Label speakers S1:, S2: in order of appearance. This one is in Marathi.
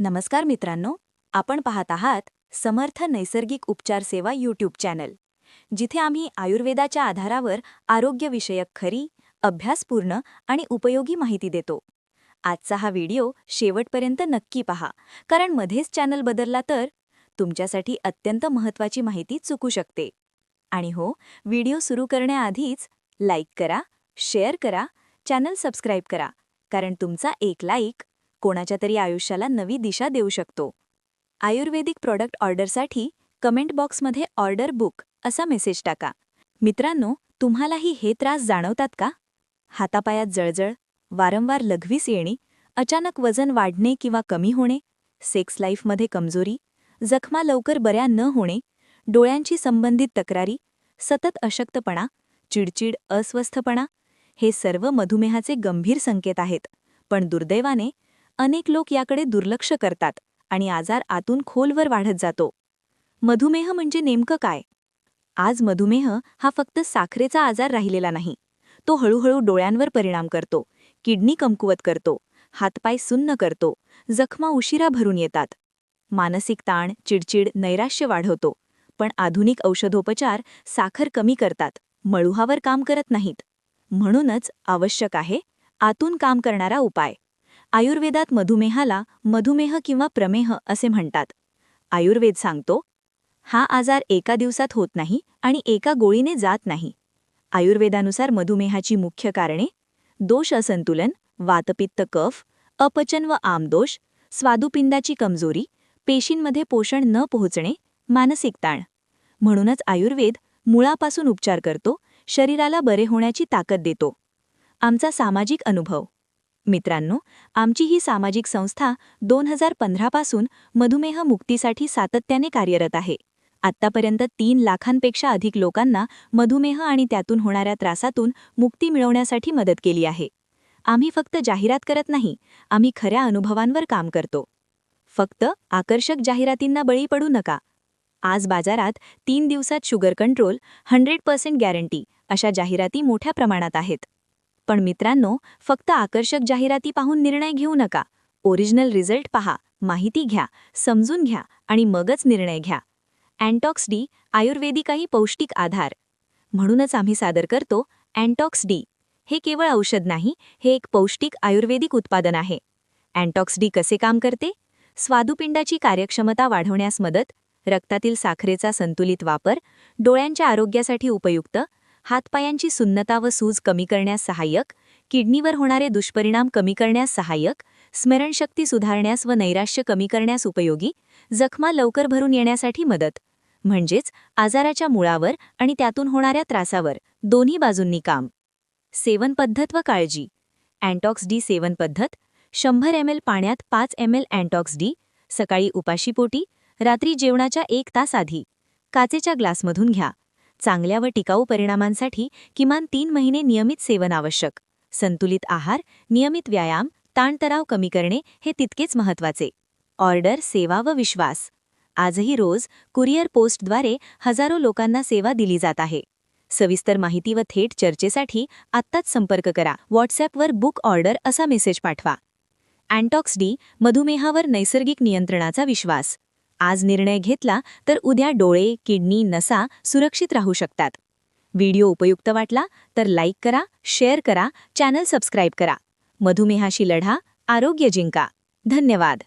S1: नमस्कार मित्रांनो आपण पाहत आहात समर्थ नैसर्गिक उपचार सेवा यूट्यूब चॅनल जिथे आम्ही आयुर्वेदाच्या आधारावर आरोग्यविषयक खरी अभ्यासपूर्ण आणि उपयोगी माहिती देतो. आजचा हा व्हिडिओ शेवटपर्यंत नक्की पहा कारण मध्येच चॅनल बदलला तर तुमच्यासाठी अत्यंत महत्त्वाची माहिती चुकू शकते. आणि हो व्हिडिओ सुरू करण्याआधीच लाईक करा शेअर करा चॅनल सबस्क्राईब करा कारण तुमचा एक लाईक कोणाच्या तरी आयुष्याला नवी दिशा देऊ शकतो. आयुर्वेदिक प्रॉडक्ट ऑर्डरसाठी कमेंट बॉक्समध्ये ऑर्डर बुक असा मेसेज टाका. मित्रांनो तुम्हालाही हे त्रास जाणवतात का? हातापायात जळजळ वारंवार लघवीस येणे अचानक वजन वाढणे किंवा कमी होणे सेक्स लाईफमध्ये कमजोरी जखमा लवकर बऱ्या न होणे डोळ्यांची संबंधित तक्रारी सतत अशक्तपणा चिडचिड अस्वस्थपणा हे सर्व मधुमेहाचे गंभीर संकेत आहेत. पण दुर्दैवाने अनेक लोक याकडे दुर्लक्ष करतात आणि आजार आतून खोलवर वाढत जातो. मधुमेह म्हणजे नेमकं काय? आज मधुमेह हा फक्त साखरेचा आजार राहिलेला नाही. तो हळूहळू डोळ्यांवर परिणाम करतो किडनी कमकुवत करतो हातपाय सुन्न करतो जखमा उशिरा भरून येतात. मानसिक ताण चिडचिड नैराश्य वाढवतो पण आधुनिक औषधोपचार साखर कमी करतात मळुहावर काम करत नाहीत. म्हणूनच आवश्यक आहे आतून काम करणारा उपाय. आयुर्वेदात मधुमेहाला मधुमेह किंवा प्रमेह असे म्हणतात. आयुर्वेद सांगतो हा आजार एका दिवसात होत नाही आणि एका गोळीने जात नाही. आयुर्वेदानुसार मधुमेहाची मुख्य कारणे दोष असंतुलन वातपित्त कफ अपचन व आमदोष स्वादुपिंडाची कमजोरी पेशींमध्ये पोषण न पोहोचणे मानसिक ताण. म्हणूनच आयुर्वेद मुळापासून उपचार करतो शरीराला बरे होण्याची ताकद देतो. आमचा सामाजिक अनुभव मित्रांनो आमची ही सामाजिक संस्था दोन हजार पंधरापासून मधुमेह मुक्तीसाठी सातत्याने कार्यरत आहे. आत्तापर्यंत तीन लाखांपेक्षा अधिक लोकांना मधुमेह आणि त्यातून होणाऱ्या त्रासातून मुक्ती मिळवण्यासाठी मदत केली आहे. आम्ही फक्त जाहिरात करत नाही आम्ही खऱ्या अनुभवांवर काम करतो. फक्त आकर्षक जाहिरातींना बळी पडू नका. आज बाजारात तीन दिवसात sugar control hundred percent guarantee अशा जाहिराती मोठ्या प्रमाणात आहेत. पण मित्रांनो फक्त आकर्षक जाहिराती पाहून निर्णय घेऊ नका. ओरिजिनल रिझल्ट पहा माहिती घ्या समजून घ्या आणि मगच निर्णय घ्या. अँटॉक्स डी आयुर्वेदिकाही पौष्टिक आधार. म्हणूनच आम्ही सादर करतो अँटॉक्स डी. हे केवळ औषध नाही हे एक पौष्टिक आयुर्वेदिक उत्पादन आहे. अँटॉक्स डी कसे काम करते? स्वादुपिंडाची कार्यक्षमता वाढवण्यास मदत रक्तातील साखरेचा संतुलित वापर डोळ्यांच्या आरोग्यासाठी उपयुक्त हातपायांची सुन्नता व सूज कमी करण्यास सहाय्यक किडनीवर होणारे दुष्परिणाम कमी करण्यास सहाय्यक स्मरणशक्ती सुधारण्यास व नैराश्य कमी करण्यास उपयोगी जखमा लवकर भरून येण्यासाठी मदत. म्हणजेच आजाराच्या मुळावर आणि त्यातून होणाऱ्या त्रासावर दोन्ही बाजूंनी काम. सेवन पद्धत व काळजी. अँटॉक्स डी सेवन पद्धत. शंभर एम एल पाण्यात पाच एम एल अँटॉक्स डी. सकाळी उपाशीपोटी रात्री जेवणाच्या एक तास आधी. काचेच्या ग्लासमधून घ्या. चांगल्या व टिकाऊ परिणामांसाठी किमान तीन महिने नियमित सेवन आवश्यक. संतुलित आहार नियमित व्यायाम ताणतणाव कमी करणे हे तितकेच महत्त्वाचे ऑर्डर सेवा व विश्वास. आजही रोज कुरिअर पोस्टद्वारे हजारो लोकांना सेवा दिली जात आहे. सविस्तर माहिती व थेट चर्चेसाठी आत्ताच संपर्क करा. व्हॉट्सॲपवर बुक ऑर्डर असा मेसेज पाठवा. अँटॉक्स डी मधुमेहावर नैसर्गिक नियंत्रणाचा विश्वास. आज निर्णय घेतला तर उद्या डोळे किडनी नसा सुरक्षित राहू शकतात. व्हिडिओ उपयुक्त वाटला तर लाईक करा शेअर करा चॅनल सबस्क्राईब करा. मधुमेहाशी लढा आरोग्य जिंका. धन्यवाद.